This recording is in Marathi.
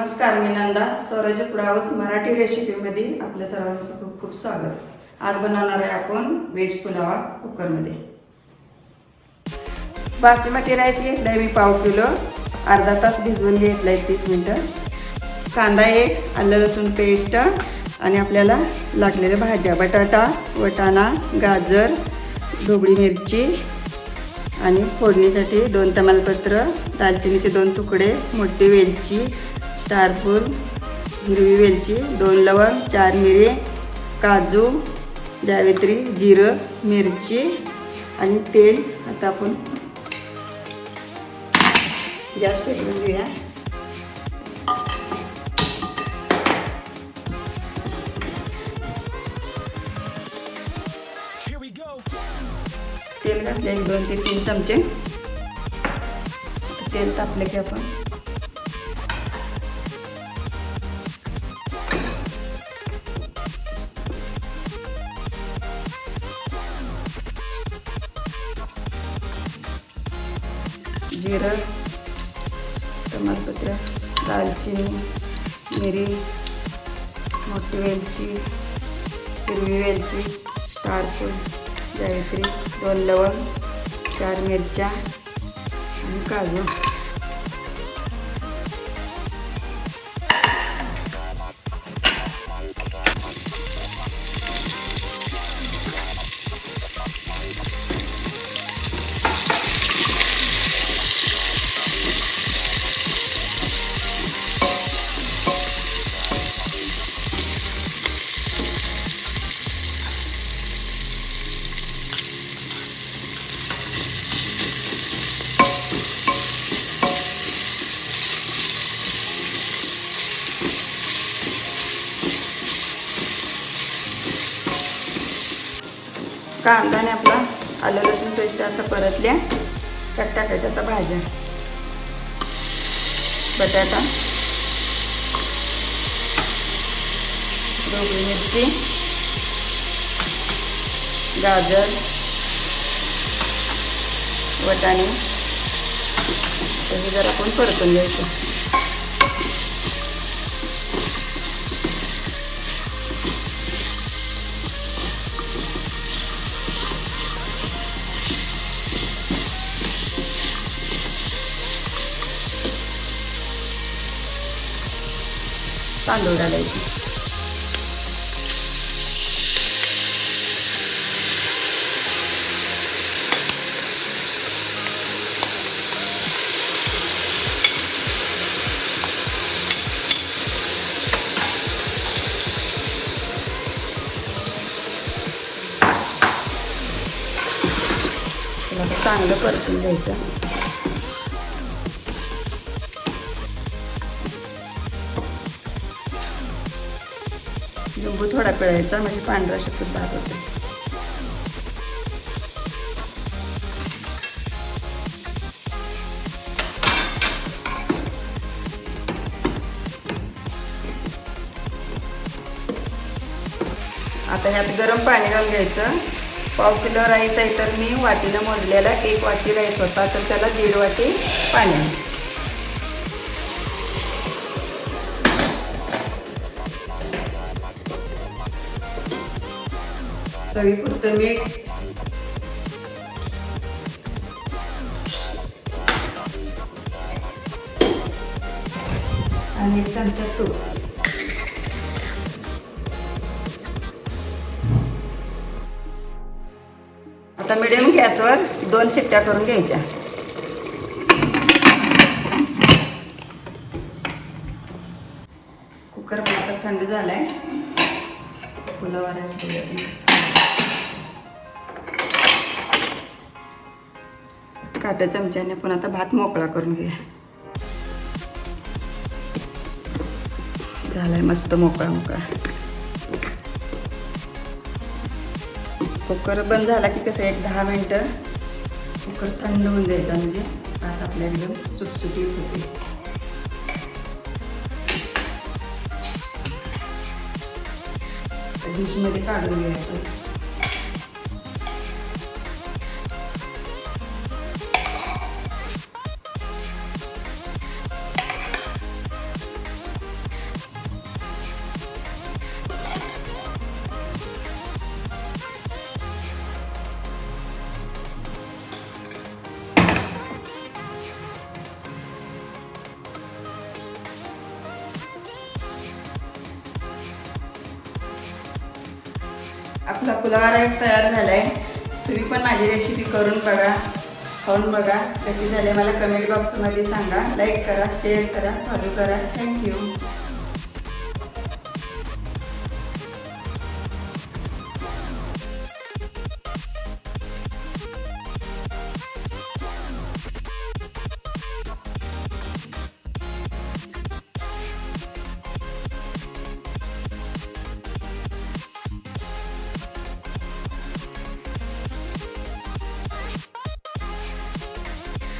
नमस्कार मी नंदा. स्वराज्य कुडावस मराठी रेसिपीमध्ये आपल्या सर्वांचं खूप खूप स्वागत. आज बनवणार आहे आपण व्हेज पुलावा कुकरमध्ये. बासमती राईस घेतलाय मी पाव किलो. अर्धा तास भिजवून घेतलाय तीस मिनटं. कांदा एक आलं लसूण पेस्ट आणि आपल्याला लागलेल्या भाज्या. बटाटा वटाणा गाजर ढोबळी मिरची आणि फोडणीसाठी दोन तमालपत्र दालचिनीचे दोन तुकडे मोठी वेलची स्टारफूल हिरवी वेलची दोन लवंग चार मिरे काजू जावेत्री जिरं मिरची आणि तेल. आता आपण गॅस पेटवून घेऊया. तेल घातले एक दोन ते तीन चमचे. तेल तापले की आपण जिरं तमालपत्र दालचिनी मिरी मोठी वेलची हिरवी वेलची स्टारफूल जायत्री दोन लवंग चार मिरच्या आणि काजू. कांदाने आपला आलं लसूण पेस्ट असं परतल्या. त्यात टाकायच्या आता भाज्या. बटाटा. ढोबळी मिरची. गाजर. वटाणे. तसे जर आपण परतून घ्यायचं. तांदूळ घालायचे. चांगलं परतून घ्यायचं. लिंबू थोडा पिळायचा म्हणजे पांढरा शकत भात होते. आता ह्यात गरम पाणी घालून घ्यायचं. पाव किलो राईस आहे तर मी वाटीनं मोजलेला एक वाटी राईस होता तर त्याला दीड वाटी पाणी. चवीपुरतं मीठ. आणि एक चमचा तूप. आता मिडियम गॅसवर दोन शिट्ट्या करून घ्यायच्या. कुकर आता थंड झालाय. फुलावाऱ्यास काट्या चमच्याने पण आता भात मोकळा करून घ्या झालाय मस्त मोकळा मोकळा. कुकर बंद झाला की कसं एक दहा मिनटं कुकर थंड होऊन द्यायचा म्हणजे भात आपल्या एकदम सुटसुटीत होते. डिशमध्ये काढून घ्यायचं. आपला पुलाव राईस तयार झाला आहे तुम्ही पण माझी रेसिपी करून बघा. खाऊन बघा. कशी झाली मला कमेंट बॉक्समध्ये सांगा. लाईक करा शेअर करा फॉलो करा. थँक्यू